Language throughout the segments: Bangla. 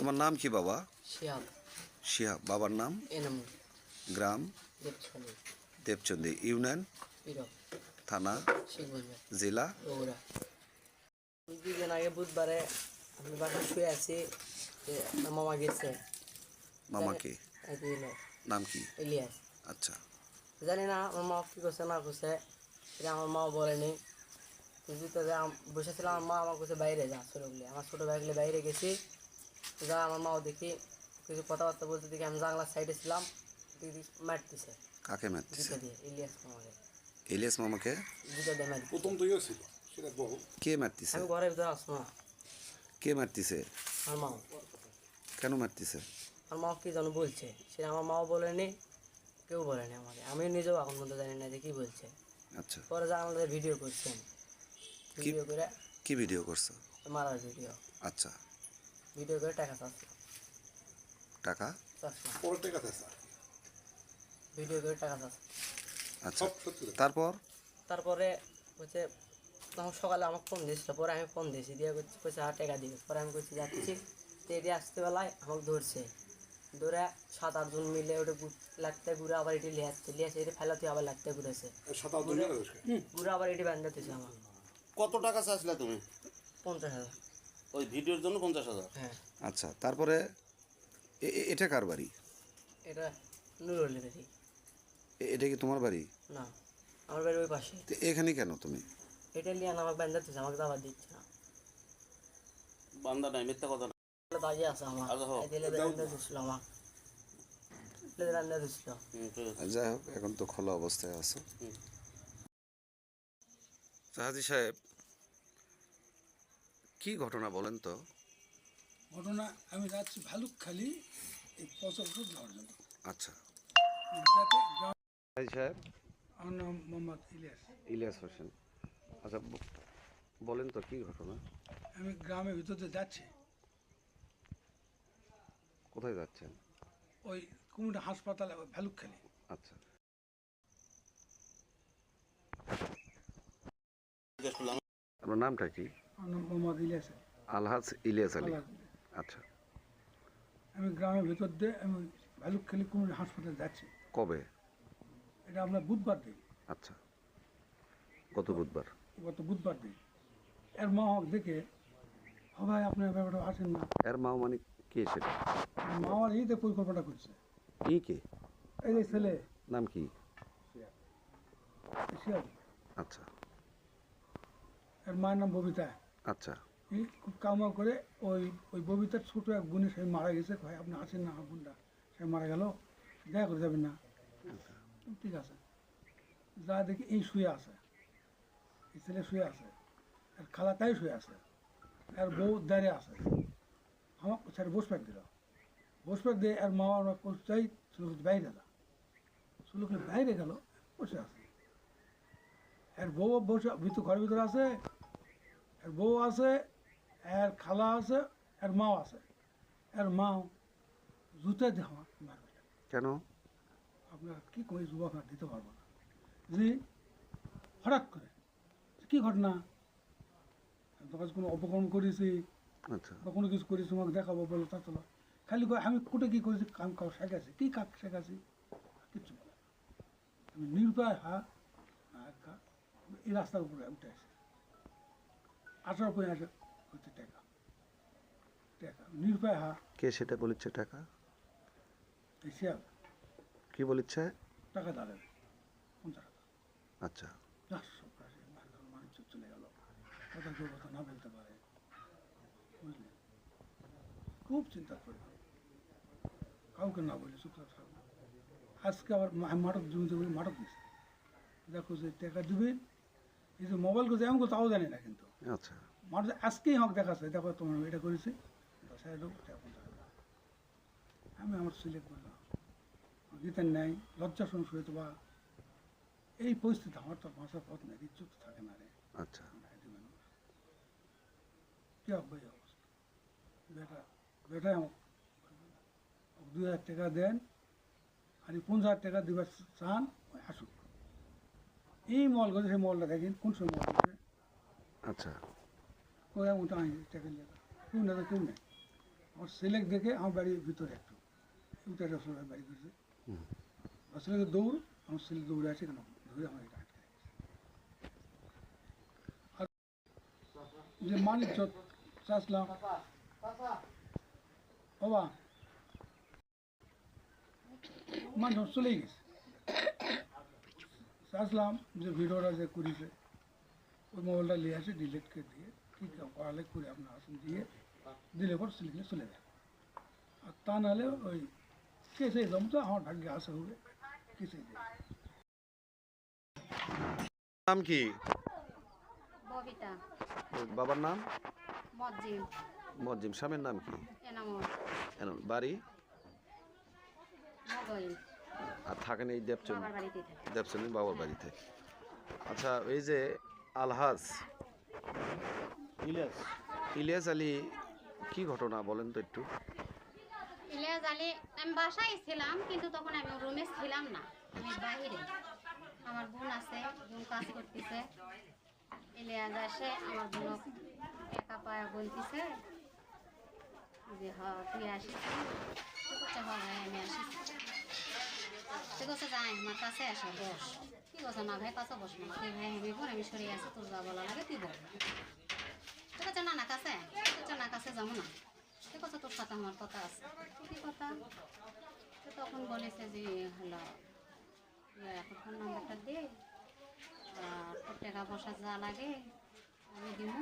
তোমার নাম কি বাবা? শিয়াব শিহাব বাবার নাম? এনাম। গ্রাম? দেবছনি দেবচন্ডী। ইউনিয়ন? থানা? জেলা? বগুড়া। দুই দিন আগে বুধবারে আমি বাসায় শুয়ে আছি মামা গেছে। মামাকে নাম কি? ইলিয়াস। আচ্ছা। জানি না আমার মা কী করছে না করছে। এটা আমার মা বলেনি। কিন্তু তো যে আম- বসেছিলাম আমার মা আমার কাছে বাইরে যা ছোটোগুলি আমার ছোটো ভাইগুলি বাইরে গেছি। যা আমার মাও দেখি কিছু কথাবার্তা বলতে দেখি আমি জানলার সাইডে ছিলাম দেখি মারতেছে। কাকে মারতেছে? দিয়ে ইলিয়াস মামাকে। ইলিয়াস মামাকে? জুতো দিয়ে প্রথম তো ইয়ে ছিল সেটা বল কে মারতেছে? আমি ঘরের ভিতরে আসব না। কে মারতেছে? আমার মাও। কেন মারতেছে? আমার মা কি যেন বলছে সে আমার মাও বলেনি কেউ বলেনি আমাকে। আমি নিজেও এখন পর্যন্ত জানি না যে কী বলছে। আচ্ছা। পরে যা আমাদের ভিডিও করছেন। ভিডিও করে কি ভিডিও করছ? মারার ভিডিও আচ্ছা। ভিডিও করে টাকা চাচ্ছিল টাকা? চাচ্ছিলাম পরে টেকা স্যার। ভিডিও করে টাকা চাচ্ছিল আচ্ছা। তারপর? তারপরে হচ্ছে তখন সকালে আমাকে ফোন দিয়েছিল পরে আমি ফোন দিয়েছি দিয়ে করছি কইছে আর টাকা দিবে। পরে আমি করছি যাচ্ছি। তো এটি আসতে বেলায় আমাকে ধরছে। ধরে সাত আটজন মিলে ওটা লাগতে ঘুরে আবার এটি লিয়াচ্ছে লিয়াছে এটি ফেলাতে আবার লাগতে ঘুরেছে। ঘুরে আবার এটি বান্ধাতেছে আমার কত টাকা চাইছিলে তুমি? পঞ্চাশ হাজার। ওই ভিডিওর জন্য পঞ্চাশ হাজার। হ্যাঁ। আচ্ছা তারপরে এটা কার বাড়ি? এটা নুরুল বাড়ি। এটা কি তোমার বাড়ি? না আমার বাড়ি ওই পাশে। তো এখানে কেন তুমি? এটা নিয়ে আমাকে বান্ধাতেছে আমাকে দাবার দিচ্ছে না। বান্দা নাই মিথ্যা কথা না বাজে আছে আমার। দিলে আমার আছে। যাই হোক এখন তো খোলা অবস্থায় আছো। হুম। সাহেব কি ঘটনা বলেন তো? ঘটনা আমি যাচ্ছি ভালুকখালি এই পচা ওষুধ নেওয়ার জন্য। আচ্ছা। যাতে গ্রাম- সাহেব আমার নাম মোহাম্মদ ইলিয়াস। ইলিয়াস হোসেন। আচ্ছা ব- বলেন তো কি ঘটনা? আমি গ্রামের ভিতর যাচ্ছি। কোথায় যাচ্ছেন? ওই কুমিটা হাসপাতালে ভালুকখালি। আচ্ছা। আপনার নামটা কি? মোহাম্মদ ইলিয়াস আলহাজ ইলিয়াস আলী। আচ্ছা। আমি গ্রামের ভিতর দিয়ে আমি ভালুকখালি কুমির হাসপাতালে যাচ্ছি। কবে? এটা আমরা বুধবার দিই আচ্ছা। গত বুধবার? গত বুধবার দিই এর মা দেখে ভাই আপনার ব্যাপারটা আসেন না? এর মা মানে কে সেটা? মা আমার এইতে পরিকল্পনা করছে। ই কে? এই যে ছেলে। নাম কি? আচ্ছা। এর মায়ের নাম ববিতা। আচ্ছা। কামা করে ওই ওই ববিতার ছোট এক বোনে সে মারা গেছে ভাই আপনি আসেন না বোনটা? সে মারা গেল দেখা করে যাবেন না। ঠিক আছে। যা দেখি এই শুয়ে আছে। এই ছেলে শুয়ে আছে। আর খালা তাই শুয়ে আছে। আর বউ দাঁড়িয়ে আছে। আমার স্যার বসপ্যাক দিল। বসপ্যাক দিয়ে আর মা আমার চাই সুলোক বাইরে যা সুলোক বাইরে গেল বসে আছে। আর বউ বসে ভিতর ঘরের ভিতরে আছে। আর বউ আছে আর খালা আছে আর মাও আছে। এর মাও জুতা মারবে। কেন? আপনারা কী করে যুবক আর দিতে পারব না। জি হঠাৎ করে কি ঘটনা? তোমার কোনো অপকর্ম করেছি আচ্ছা। বা কোনো কিছু করেছি তোমাকে দেখাবো বলো তা চলো। খালি আমি কোটে কী করেছি কাম কাউ শেখাছি কী কাক শেখাছি কিচ্ছু আমি নিরুপায় হা এই রাস্তার উপরে উঠে আসি। পরে আসে হচ্ছে টাকা। টাকা নিরুপায় হা কে সেটা বলিচ্ছে টাকা? শিয়াল কি বলিচ্ছে? টাকা দাঁড়াবে পঞ্চাশ টাকা আচ্ছা। চারশো প্রায় মানুষ চলে গেল। কথা কেউ কথা না বলতে পারে। বুঝলে? খুব চিন্তা করি। কাউকে না বলি চুপ করে আজকে আবার মা- মাটক জমিতে বলে মাটক দিছে। দেখো যে টাকা দিবে এই যে মোবাইল করছে এমন তাও জানি না কিন্তু। আচ্ছা। মাটক আজকেই আমাকে দেখাচ্ছে দেখো তোমার আমি এটা করেছি দশ হাজার। আমি আমার সিলেক্ট করলাম দিতেন নাই লজ্জা সংশয় বা। এই পরিস্থিতি আমার তো ভাষার পথ নেই ইচ্ছুক থাকে না রে। আচ্ছা। মানুষ। কি এই অবস্থা? বেটা বেটা দুই হাজার টাকা দেন আর পঞ্চাশ হাজার টাকা দিবার চান ওই আসুক। এই মল গেছে সেই মলটা দেখেন কোন সময় মল আচ্ছা ওই এমন টাকা টাকা নিয়ে কেউ না কেউ নেই আমার ছেলেকে দেখে আমার বাড়ির ভিতরে একটু উঠে রসগোল্লা বাড়ি করছে আমার ছেলেকে দৌড় আমার ছেলে দৌড়ে আছে কেন ধরে আমার এটা আটকে রেখেছে। আর যে মানিক চট চাষলাম বাবা মানুষ চলেই গেছে চাষলাম যে ভিডিওটা যে করেছে ওই মোবাইলটা নিয়ে আসে ডিলিট করে দিয়ে কী করালে করে আপনার আসুন দিয়ে দিলে পর সিলিগুলো চলে যায়। আর তা নাহলে ওই কেসে জমতো আমার ভাগ্যে আসা হবে কেসে যায় নাম কি? ববিতা। বাবার নাম? মজ্জিম। মজ্জিম স্বামীর নাম কি? এনামর এন বাড়ি? আর থাকেন এই দেবচন্দ বাবার বাড়িতে বাবার বাড়িতে। আচ্ছা এই যে আলহাজ। ইলিয়াস। ইলিয়াস আলী কি ঘটনা বলেন তো একটু? ইলিয়াস আলী আমি বাসায় ছিলাম কিন্তু তখন আমি রুমে ছিলাম না। আমি বাইরে। আমার বোন আছে বোন কাজ করতেছে। ইলিয়াস আসে আমার বোন একা পায়া বলতেছে যে হ তুই আসিস। তুই করছে হ আমি আসিস তুই করছে যাই আমার কাছে আসে বস। কি করছে না ভাই কাছে বস না। তুই ভাই আমি বোন আমি সরে আসি তোর যা বলা লাগে তুই বল। ঠিক আছে না না কাছে? ঠিক আছে না কাছে যাব না। ঠিক আছে তোর সাথে আমার কথা আছে। কি কথা? তো তখন বলেছে যে হলো এখন ফোন নাম্বারটা দে আর তোর টাকা পয়সা যা লাগে আমি দিব।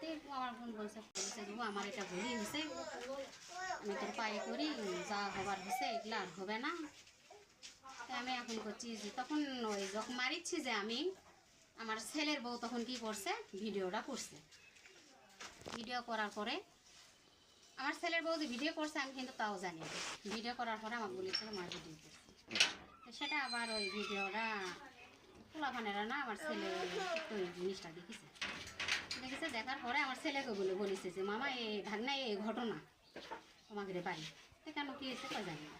তে আমার বোন বলছে বলছে যে, "ও, আমার এটা ভুলই হয়েছে আমি তোর পায়ে করি যা হবার হয়েছে এগুলো আর হবে না। আমি এখন করছি যে তখন ওই যখন মারিচ্ছি যে আমি, আমার ছেলের বউ তখন কি করছে? ভিডিওটা করছে। ভিডিও করার পরে আমার ছেলের বউ যে ভিডিও করছে, আমি কিন্তু তাও জানি। ভিডিও করার পরে আমাকে বলেছিল মার ভিডিও করছে। তো সেটা আবার ওই ভিডিওটা পোলাপানেরা না, আমার ছেলে ওই জিনিসটা দেখেছে। দেখেছে, দেখার পরে আমার ছেলেকে বলে, বলেছে যে, মামা এই ভাগনা এই ঘটনা তোমাদের বাড়ি। তো কেন কি হয়েছে কই জানি না।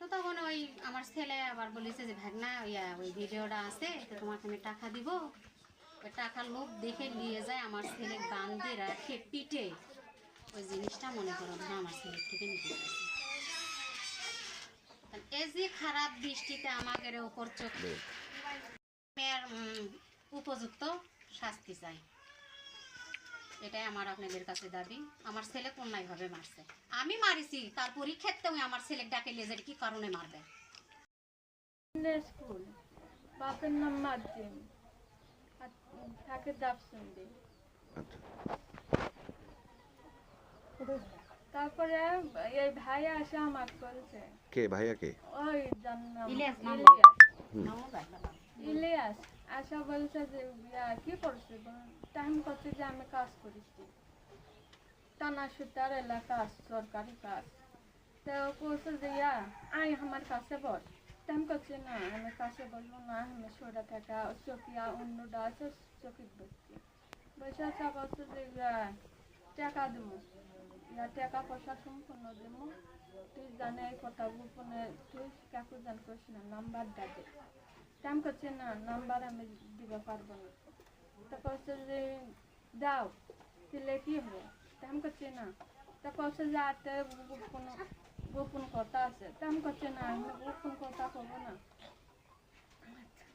তো তখন ওই আমার ছেলে আবার বলেছে যে ভাগনা ইয়া ওই ভিডিওটা আছে তো তোমাকে আমি টাকা দিব। ওই টাকার লোভ দেখে নিয়ে যায় আমার ছেলে বান্ধে রাখে পিঠে ওই জিনিসটা মনে করো ধরো আমার ছেলের থেকে নিতে এই যে খারাপ দৃষ্টিতে আমাদের উপর চোখ মেয়ের, উপযুক্ত শাস্তি চাই। এটাই আমার আপনাদের কাছে দাবি। আমার ছেলে কোনায় ভাবে মারছে। আমি মারিছি তার পরীক্ষাতেও আমার ছেলে ডাকে যায় কি কারণে মারবে? স্কুল। বাপের নাম আর থাকে দাপসন্দি আচ্ছা। তারপরে এই ভাই আসে আমার বলছে। কে ভাইয়া কে? ওই নাম ইলিয়াস ইলিয়াস। আশা বলছে যে কি করছে? টাইম করছে যে আমি কাজ করেছি টানা সুতার এলাকা, সরকারি কাজ। তো বলছে যে, ইয়া আই আমার কাছে বল। টাইম করছে, না, আমি কাছে বলব না, আমি সোজা থাকা চকিয়া অন্যটা আছে চকিত বসছি। বসে আসা বলছে যে টাকা দেবো। ইয়া, টাকা পয়সা সম্পূর্ণ দেবো। তুই জানে এই কথা গোপনে তুই কাকু জান করিস না, নাম্বার ডাকে টাইম করছে না নাম্বার আমি দিতে পারব না তা কচ্ছে যে দাও দিলে কি হবে টাইম করছে না তা কচ্ছে যে আতে গোপন গোপন কথা আছে টাইম করছে না আমি গোপন কথা করব না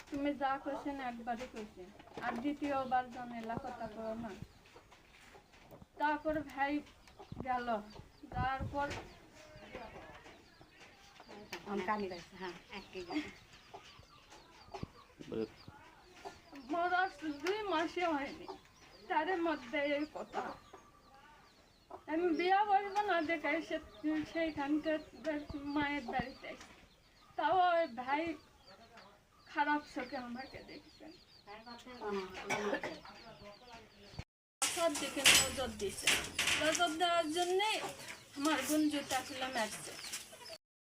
তুমি যা করছে না একবারই করছে আর দ্বিতীয়বার জানেলা কথা করো না তারপর ভাই গেল তারপর কানি হ্যাঁ কেজি দুই মাসে হয়নি তার মধ্যে এই কথা। আমি বিয়া বলব না দেখাই সে সেইখানটা মায়ের বাড়িতে। তাও ওই ভাই খারাপ চোখে আমাকে দেখছে। সব দিকে নজর দিছে। নজর দেওয়ার জন্যে আমার জুতা ছিল মারছে।